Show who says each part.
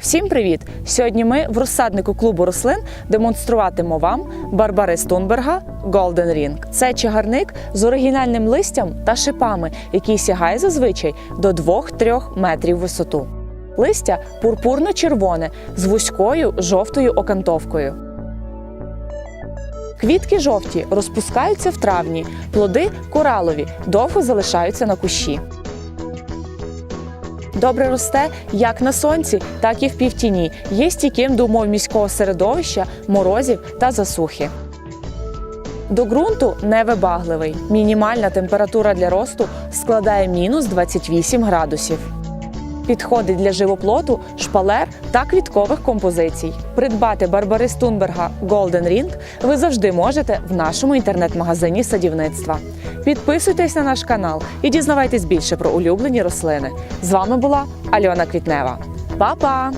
Speaker 1: Всім привіт! Сьогодні ми в розсаднику клубу рослин демонструватимо вам Барбари Тунберга Golden Ring. Це чагарник з оригінальним листям та шипами, який сягає зазвичай до 2-3 метрів висоту. Листя пурпурно-червоне з вузькою жовтою окантовкою. Квітки жовті розпускаються в травні, плоди коралові, довго залишаються на кущі. Добре росте як на сонці, так і в півтіні. Є стійким до умов міського середовища, морозів та засухи. До ґрунту невибагливий. Мінімальна температура для росту складає мінус 28 градусів. Підходить для живоплоту, шпалер та квіткових композицій. Придбати Барбари Стунберга Golden Ring ви завжди можете в нашому інтернет-магазині садівництва. Підписуйтесь на наш канал і дізнавайтесь більше про улюблені рослини. З вами була Альона Квітнева. Па-па!